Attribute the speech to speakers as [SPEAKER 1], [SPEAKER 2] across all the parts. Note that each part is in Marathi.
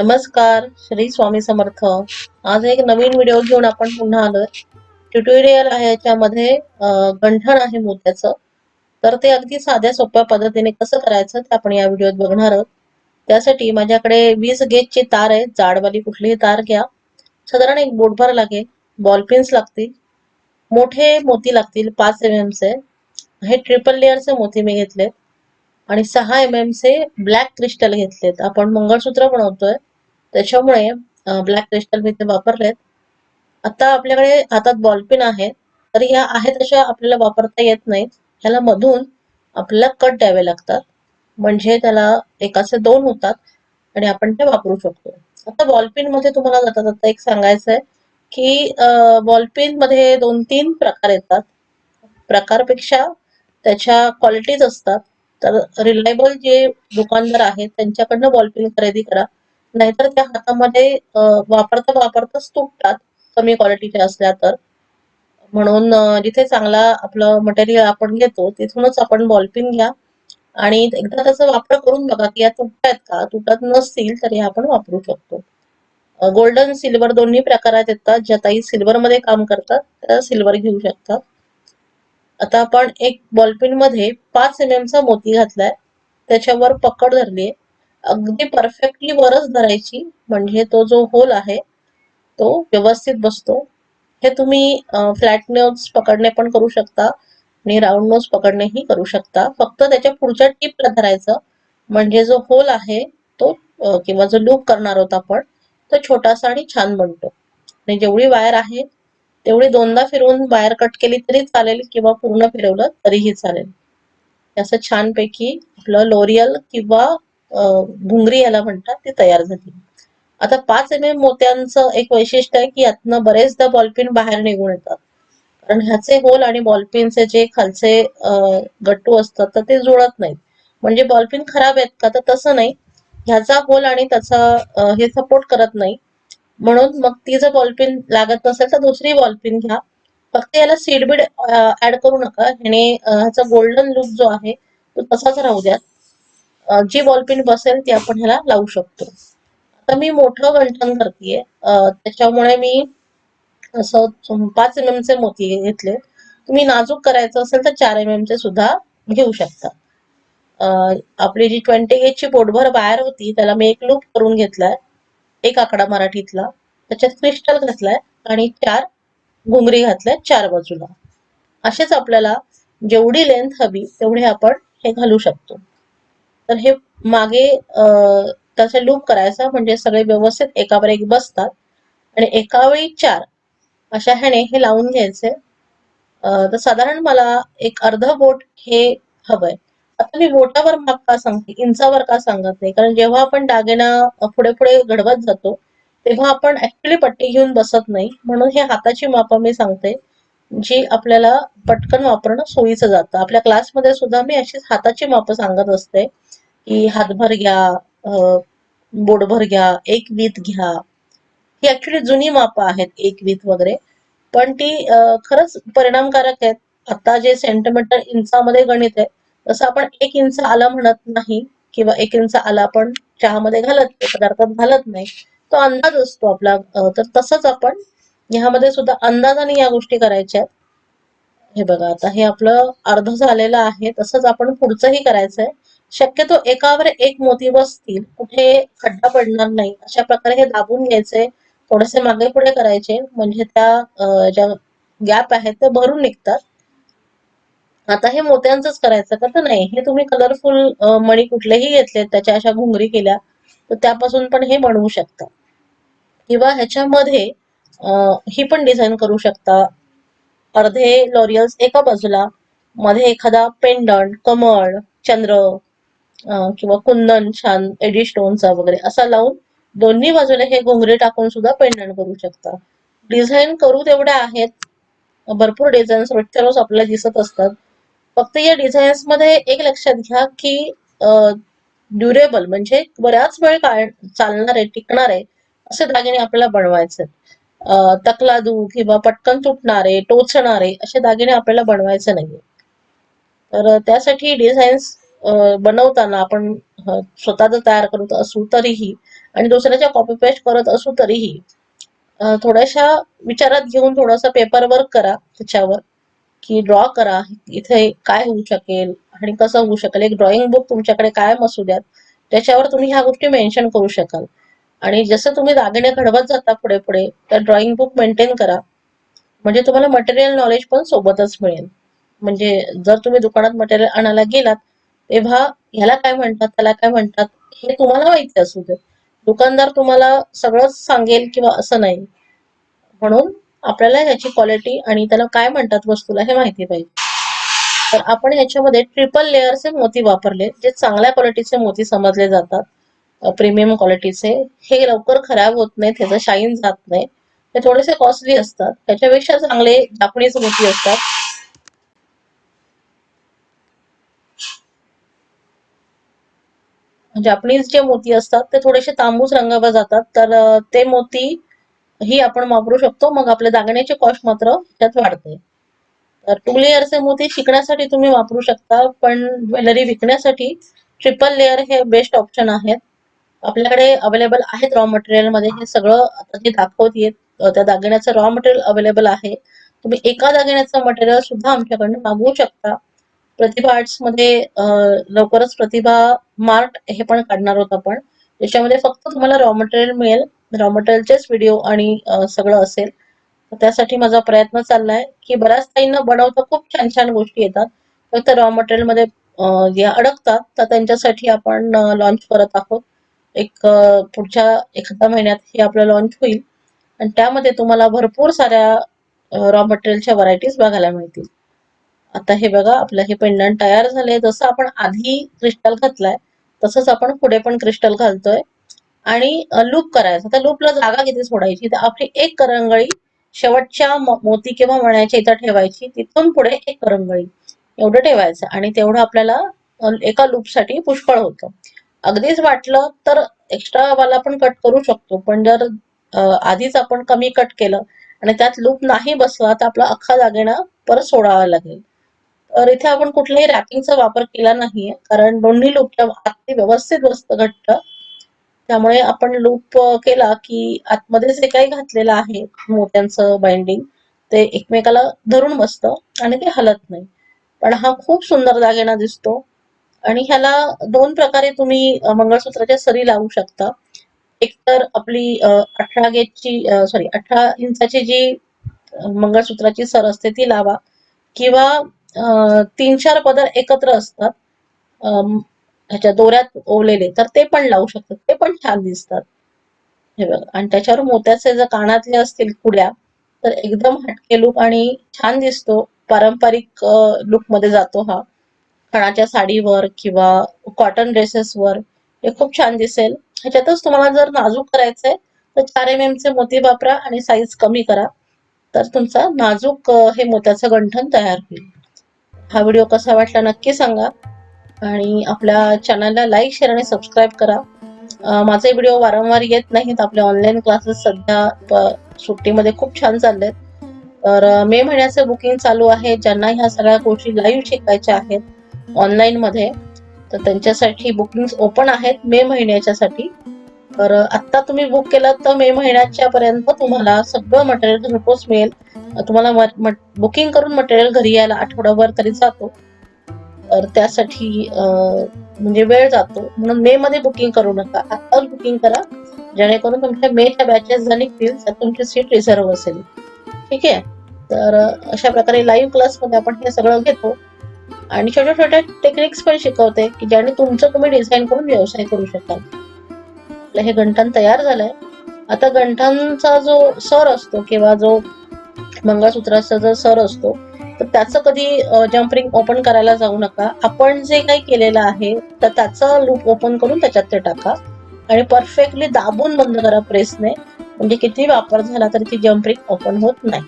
[SPEAKER 1] नमस्कार श्री स्वामी समर्थ. आज एक नवीन व्हिडिओ घेऊन आपण पुन्हा आलोय. ट्युटोरियल आहे याच्यामध्ये गंठण आहे मोत्याचं तर ते अगदी साध्या सोप्या पद्धतीने कसं करायचं ते आपण या व्हिडिओत बघणार आहोत. त्यासाठी माझ्याकडे वीस गेजची तार आहे जाडवाली कुठलीही तार घ्या. साधारण एक बोटभर लागेल. बॉल पिन्स लागतील. मोठे मोती लागतील. पाच एम चे. हे ट्रिपल लेअरचे मोती मी घेतले आणि सहा एम एम चे ब्लॅक क्रिस्टल घेतलेत. आपण मंगळसूत्र बनवतोय. त्याच्यामुळे ब्लॅक क्रिस्टल मी ते वापरलेत. आता आपल्याकडे हातात बॉलपिन आहे. तर ह्या आहेत तशा आपल्याला वापरता येत नाहीत. ह्याला मधून आपल्याला कट द्यावे लागतात. म्हणजे त्याला एकाचे दोन होतात आणि आपण ते वापरू शकतो. आता बॉलपिनमध्ये तुम्हाला जाता आता एक सांगायचं आहे की बॉलपिनमध्ये दोन तीन प्रकार येतात. प्रकारपेक्षा त्याच्या क्वालिटीज असतात. तर रिलायबल जे दुकानदार आहेत त्यांच्याकडनं बॉलपिन खरेदी करा. नाहीतर त्या हातामध्ये वापरता वापरताच तुटतात कमी क्वालिटीच्या असल्या तर. म्हणून जिथे चांगला आपलं मटेरियल आपण घेतो तिथूनच आपण बॉलपिन घ्या. आणि एकदा त्याचा वापर करून बघा की या तुटतायत का? तुटत नसतील तर हे आपण वापरू शकतो. गोल्डन सिल्वर दोन्ही प्रकारात येतात. ज्या ताई सिल्वर मध्ये काम करतात त्या सिल्वर घेऊ शकतात. आता आपण एक बॉलपिनमध्ये पाच एम चा मोती घातलाय. त्याच्यावर पकड धरली अगदी परफेक्टली वरच धरायची. म्हणजे तो जो होल आहे तो व्यवस्थित बसतो. हे तुम्ही फ्लॅट नोज पकडणे पण करू शकता आणि राऊंड नोज पकडणेही करू शकता. फक्त त्याच्या पुढच्या टिपला धरायचं. म्हणजे जो होल आहे तो किंवा जो लूप करणार आहोत आपण तो छोटासा आणि छान बनतो. आणि जेवढी वायर आहे तेवढी दोनदा फिरवून वायर कट केली तरी चालेल किंवा पूर्ण फिरवलं तरीही चालेल. असं छानपैकी आपलं लोरियल किंवा भुंगरी याला म्हणतात ती तयार झाली. आता पाच एम एम मोत्यांचं एक वैशिष्ट्य आहे की यातनं बरेचदा बॉलपिन बाहेर निघून येतात. कारण ह्याचे होल आणि बॉलपिनचे जे खालचे गट्टू असतात तर ते जुळत नाहीत. म्हणजे बॉलपिन खराब आहेत का? तर तसं नाही. ह्याचा होल आणि त्याचा हे सपोर्ट करत नाही. म्हणून मग ती जर बॉलपिन लागत नसेल तर दुसरी बॉलपिन घ्या. फक्त याला सीडबीड ऍड करू नका. ह्याने ह्याचा गोल्डन लुक जो आहे तो तसाच राहू द्या जी बॉलपिन बसेल ती आपण ह्याला लावू शकतो. आता मी मोठं गंठण करतेय. त्याच्यामुळे मी असं पाच एम एम चे मोती घेतले. तुम्ही नाजूक करायचं असेल तर चार एम एम चे सुद्धा घेऊ शकता. आपली जी ट्वेंटी एटची पोटभर बाहेर होती त्याला मी एक लूप करून घेतलाय. एक आकडा मराठीतला. त्याच्यात क्रिस्टल घातलाय आणि चार घुंगरी घातलाय चार बाजूला. असेच आपल्याला जेवढी लेंथ हवी तेवढी आपण हे घालू शकतो. तर हे मागे त्याचा लूप करायचा म्हणजे सगळे व्यवस्थित एकावर एक बसतात. आणि एका वेळी चार अशा ह्याने हे लावून घ्यायचे. तर साधारण मला एक अर्ध बोट हे हवंय. आता मी बोटावर माप का सांगते? इंचावर का सांगत नाही? कारण जेव्हा आपण दागिना पुढे पुढे घडवत जातो तेव्हा आपण ऍक्च्युली पट्टी घेऊन बसत नाही. म्हणून हे हाताची माप मी सांगते जी आपल्याला पटकन वापरणं सोयीचं जातं. आपल्या क्लासमध्ये सुद्धा मी अशीच हाताची माप सांगत असते. की हातभर घ्या बोडभर घ्या एक वीत घ्या. ही ऍक्च्युली जुनी माप आहेत एक वीत वगैरे. पण ती खरंच परिणामकारक आहेत. आता जे सेंटीमीटर इंचामध्ये गणित आहे तसं आपण एक इंच आला म्हणत नाही किंवा एक इंच आला आपण चहामध्ये घालत नाही पदार्थात घालत नाही. तो अंदाज असतो आपला तर तसंच आपण ह्यामध्ये सुद्धा अंदाजाने या गोष्टी करायच्या आहेत. हे बघा आता हे आपलं अर्ध झालेलं आहे तसंच आपण पुढचंही करायचंय. शक्यतो एकावर एक मोती बसतील कुठे खड्डा पडणार नाही. अशा प्रकारे हे दाबून घ्यायचे थोडेसे मागे पुढे करायचे म्हणजे त्या ज्या गॅप आहेत ते भरून निघतात. आता हे मोत्यांचंच करायचं का तर नाही. हे तुम्ही कलरफुल मणी कुठलेही घेतले त्याच्या अशा घुंगरी केल्या तर त्यापासून पण हे बनवू शकता. किंवा ह्याच्यामध्ये ही पण डिझाईन करू शकता. अर्धे लॉरियल्स एका बाजूला मध्ये एखादा पेंडंट कमळ चंद्र किंवा कुंदन छान एडी स्टोनचा वगैरे असा लावून दोन्ही बाजूला हे घोंगरे टाकून सुद्धा पेंडंट करू शकता. डिझाईन करू तेवढ्या आहेत. भरपूर डिझाईन्स रोजच्या रोज आपल्याला दिसत असतात. फक्त या डिझाईन्समध्ये एक लक्षात घ्या की ड्युरेबल म्हणजे बऱ्याच वेळ काळ चालणारे टिकणारे असे दागिने आपल्याला बनवायचे तकलादू किंवा पटकन तुटणारे टोचणारे असे दागिने आपल्याला बनवायचे नाहीये. तर त्यासाठी डिझाईन्स बनवताना आपण स्वतः तयार करत असू तरीही आणि दुसऱ्याच्या कॉपी पेस्ट करत असू तरीही थोड्याशा विचारात घेऊन थोडासा पेपर वर्क करा त्याच्यावर. की ड्रॉ करा इथे काय होऊ शकेल आणि कसं होऊ शकेल एक ड्रॉइंग बुक तुमच्याकडे कायम असू द्यात त्याच्यावर तुम्ही ह्या गोष्टी मेन्शन करू शकाल. आणि जसं तुम्ही दागिने घडवत जाता पुढे पुढे त्या ड्रॉइंग बुक मेंटेन करा. म्हणजे तुम्हाला मटेरियल नॉलेज पण सोबतच मिळेल. म्हणजे जर तुम्ही दुकानात मटेरियल आणायला गेलात तेव्हा ह्याला काय म्हणतात त्याला काय म्हणतात हे तुम्हाला माहिती असू दे. दुकानदार तुम्हाला सगळंच सांगेल किंवा असं नाही. म्हणून आपल्याला ह्याची क्वालिटी आणि त्याला काय म्हणतात वस्तूला हे माहिती पाहिजे. तर आपण ह्याच्यामध्ये ट्रिपल लेअरचे मोती वापरले जे चांगल्या क्वालिटीचे मोती समजले जातात. प्रीमियम क्वालिटीचे हे लवकर खराब होत नाहीत त्याचं शाईन जात नाही. ते थोडेसे कॉस्टली असतात. त्याच्यापेक्षा चांगले जापणीचे मोती असतात. म्हणजे जापनीज जे मोती असतात ते थोडेसे तांबूस रंगावर जातात. तर ते मोती ही आपण वापरू शकतो. मग आपल्या दागिन्याचे कॉस्ट मात्र त्यात वाढते. तर टू लेअरचे मोती शिकण्यासाठी तुम्ही वापरू शकता पण ज्वेलरी विकण्यासाठी ट्रिपल लेअर हे बेस्ट ऑप्शन आहेत. आपल्याकडे अवेलेबल आहेत रॉ मटेरियलमध्ये. हे सगळं आता जे दाखवते त्या दागिन्याचं रॉ मटेरियल अवेलेबल आहे. तुम्ही एका दागिन्याचं मटेरियल सुद्धा आमच्याकडनं मागवू शकता. प्रतिभा आर्ट्समध्ये लवकरच प्रतिभा मार्ट हे पण काढणार आहोत आपण. त्याच्यामध्ये फक्त तुम्हाला रॉ मटेरियल मिळेल. रॉ मटेरियलचेच व्हिडिओ आणि सगळं असेल. त्यासाठी माझा प्रयत्न चाललाय की बऱ्याच ताईंना बनवता खूप छान छान गोष्टी येतात. फक्त रॉ मटेरियलमध्ये जे अडकतात तर त्यांच्यासाठी आपण लॉन्च करत आहोत. एक पुढच्या एखाद्या महिन्यात हे आपलं लॉन्च होईल. आणि त्यामध्ये तुम्हाला भरपूर साऱ्या रॉ मटेरियलच्या व्हरायटीज बघायला मिळतील. आता हे बघा आपलं हे पेंडंट तयार झालंय. जसं आपण आधी क्रिस्टल घातलाय तसंच आपण पुढे पण क्रिस्टल घालतोय. आणि लूप करायचं. त्या लूपला जागा किती सोडायची? तर आपली एक करंगळी शेवटच्या मोती किंवा मण्याच्या इथं ठेवायची. तिथून पुढे एक करंगळी एवढं ठेवायचं आणि तेवढं आपल्याला एका लूपसाठी पुष्कळ होतं. अगदीच वाटलं तर एक्स्ट्रा वाला पण कट करू शकतो. पण जर आधीच आपण कमी कट केलं आणि त्यात लूप नाही बसला तर आपला अख्खा दागिना परत सोडावा लागेल. तर इथे आपण कुठल्याही रॅपिंगचा वापर केला नाहीये कारण दोन्ही लूपच्या आतमध्ये व्यवस्थित बसतं घट्ट. त्यामुळे आपण लूप केला की आतमध्ये जे काही घातलेलं आहे मोत्यांचं बाइंडिंग ते एकमेकाला धरून बसतं आणि ते हलत नाही. पण हा खूप सुंदर दागिना दिसतो. आणि ह्याला दोन प्रकारे तुम्ही मंगळसूत्राच्या सरी लावू शकता. एक तर आपली अठरा गेजची सॉरी अठरा इंचाची जी मंगळसूत्राची सर असते ती लावा. किंवा तीन चार पदर एकत्र असतात. ह्याच्या दोऱ्यात ओवलेले. तर ते पण लावू शकतात. ते पण छान दिसतात. हे बघा. आणि त्याच्यावर मोत्याचे जर कानातले असतील कुड्या तर एकदम हटके लुक आणि छान दिसतो. पारंपरिक लुकमध्ये जातो हा. खणाच्या साडीवर किंवा कॉटन ड्रेसेसवर हे खूप छान दिसेल. ह्याच्यातच तुम्हाला जर नाजूक करायचंय तर चार एम एम चे मोती वापरा आणि साईज कमी करा. तर तुमचा नाजूक हे मोत्याचं गंठन तयार होईल. हा व्हिडिओ कसा वाटला नक्की सांगा. आणि आपल्या चॅनलला लाईक शेअर आणि सबस्क्राईब करा. माझे व्हिडिओ वारंवार येत नाहीत. आपले ऑनलाईन क्लासेस सध्या सुट्टीमध्ये खूप छान चाललेत. तर मे महिन्याचे बुकिंग चालू आहे. ज्यांना ह्या सगळ्या गोष्टी लाईव्ह शिकायच्या आहेत ऑनलाईनमध्ये तर त्यांच्यासाठी बुकिंग्स ओपन आहेत मे महिन्याच्यासाठी. तर आत्ता तुम्ही बुक केलं तर मे महिन्याच्या पर्यंत तुम्हाला सगळं मटेरियल घरपोच मिळेल. तुम्हाला बुकिंग करून मटेरियल घरी यायला आठवडाभर तरी जातो. तर त्यासाठी म्हणजे वेळ जातो. म्हणून मे मध्ये बुकिंग करू नका. आत्ताच बुकिंग करा. जेणेकरून तुमच्या मेच्या बॅचेस जर निघतील तर तुमची सीट रिझर्व्ह असेल. ठीक आहे? तर अशा प्रकारे लाईव्ह क्लासमध्ये आपण हे सगळं घेतो. आणि छोट्या छोट्या टेक्निक्स पण शिकवते की ज्याने तुमचं तुम्ही डिझाईन करून व्यवसाय करू शकाल. आपलं हे गंठन तयार झालंय. आता गंठांचा जो सर असतो किंवा जो मंगळसूत्राचा जो सर असतो तर त्याचं कधी जम्परिंग ओपन करायला जाऊ नका. आपण जे काही केलेलं आहे तर त्याचा लूप ओपन करून त्याच्यात ते टाका. आणि परफेक्टली दाबून बंद करा प्रेसने म्हणजे किती वापर झाला तरी ती जम्परिंग ओपन होत नाही.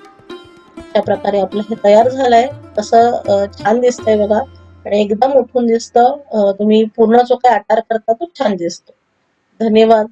[SPEAKER 1] त्या प्रकारे आपलं हे तयार झालंय. तसं छान दिसतंय बघा. आणि एकदम उठून दिसतं तुम्ही पूर्ण जो काही आकार करता तो छान दिसतो. धन्यवाद.